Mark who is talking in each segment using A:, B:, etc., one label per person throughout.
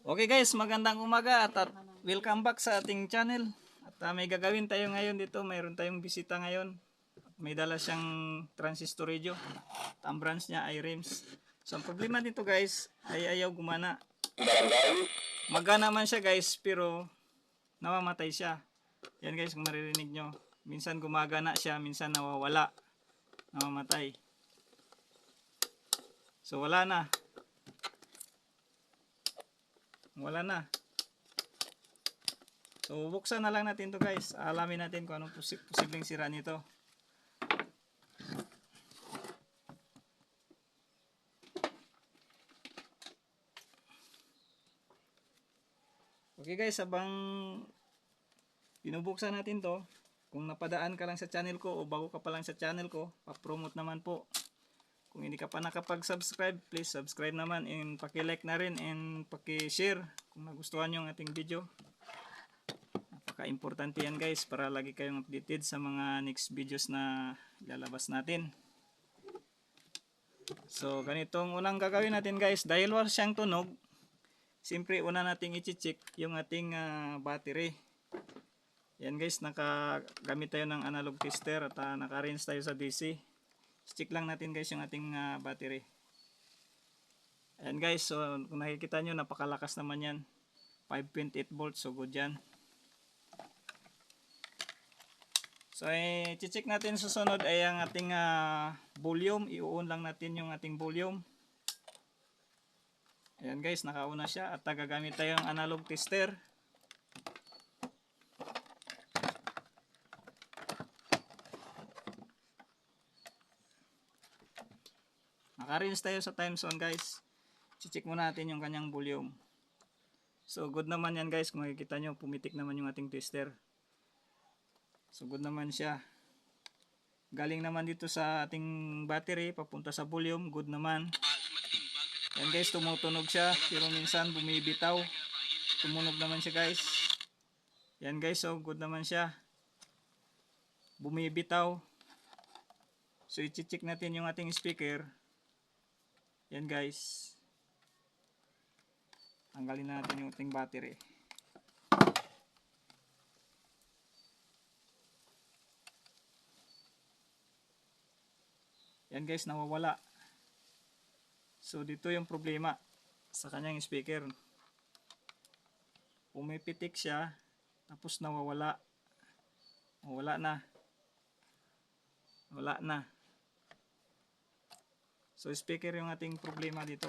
A: Okay guys, magandang umaga at, at welcome back sa ating channel. At ah, may gagawin tayo ngayon dito, mayroon tayong bisita ngayon. May dala siyang transistor radio. At ang branch niya ay RIMS. So ang problema dito guys ay ayaw gumana. Magana man siya guys pero namamatay siya. Yan guys kung maririnig nyo. Minsan gumagana siya, minsan nawawala. Namamatay. So wala na. Wala na. So, buksan na lang natin to guys. Alamin natin kung anong posi- posibleng sira nito. Okay guys, habang binubuksan natin to, kung napadaan ka lang sa channel ko o bago ka pa lang sa channel ko, pa-promote naman po. Kung hindi ka pa nakapag-subscribe, please subscribe naman and paki-like na rin and paki-share kung nagustuhan yung ating video. Napaka-importante yan guys para lagi kayong updated sa mga next videos na ilalabas natin. So ganitong unang gagawin natin guys dahil wala siyang tunog. Siyempre una nating i-check yung ating ah, battery. Yan guys, nakagamit tayo ng analog tester at uh, naka-rinse tayo sa DC. Check lang natin guys yung ating ah, battery. Ayan guys, so kung nakikita nyo napakalakas naman yan. 5.8 volts, so good yan. So eh, check natin susunod ay ang ating ah, volume. I-on lang natin yung ating volume. Ayan guys, nakauna siya at gagamit tayo ng analog tester. Naka-rinse tayo sa time zone guys. Check muna natin yung kanyang volume. So good naman yan guys. Kung makikita nyo, pumitik naman yung ating tester. So good naman siya. Galing naman dito sa ating battery, papunta sa volume, good naman. Yan guys, tumutunog siya. Pero minsan bumibitaw. Tumunog naman siya guys. Yan guys, so good naman siya. Bumibitaw. So i-check natin yung ating speaker. Yan guys. Tanggalin na natin yung ating battery. Yan guys, nawawala. So dito yung problema sa kanyang speaker. Pumipitik siya, tapos nawawala. Wala na. Wala na. So speaker yung ating problema dito.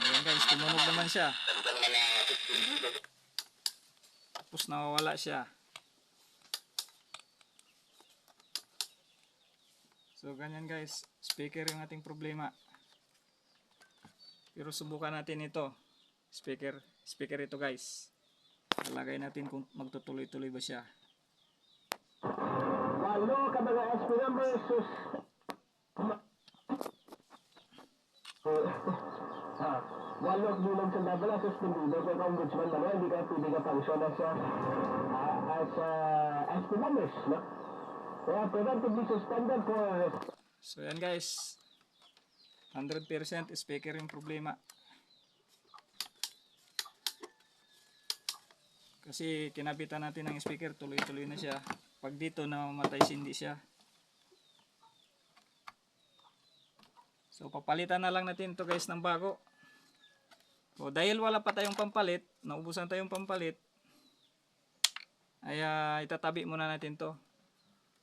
A: Ayan guys, tumunog naman siya. Tapos nawawala siya. So ganyan guys, speaker yung ating problema. Pero subukan natin ito. Speaker, speaker ito guys. Lalagay natin kung magtutuloy-tuloy ba siya.
B: Walo ka mga SP numbers sus. Ah, walo bilang sa dabala suspendido kay Ombudsman naman hindi ka pwede ka function as a as a SP numbers, no? Kaya preventively suspended for
A: So yan guys. 100% speaker yung problema. Kasi kinabitan natin ng speaker, tuloy-tuloy na siya. Pag dito namamatay hindi siya. So papalitan na lang natin to guys ng bago. O dahil wala pa tayong pampalit, naubusan tayong pampalit, ay ah, itatabi muna natin to.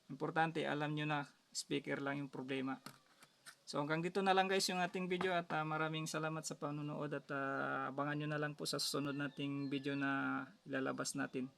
A: Importante, alam nyo na speaker lang yung problema. So hanggang dito na lang guys yung ating video at ah, maraming salamat sa panonood at ah, abangan nyo na lang po sa susunod nating video na ilalabas natin.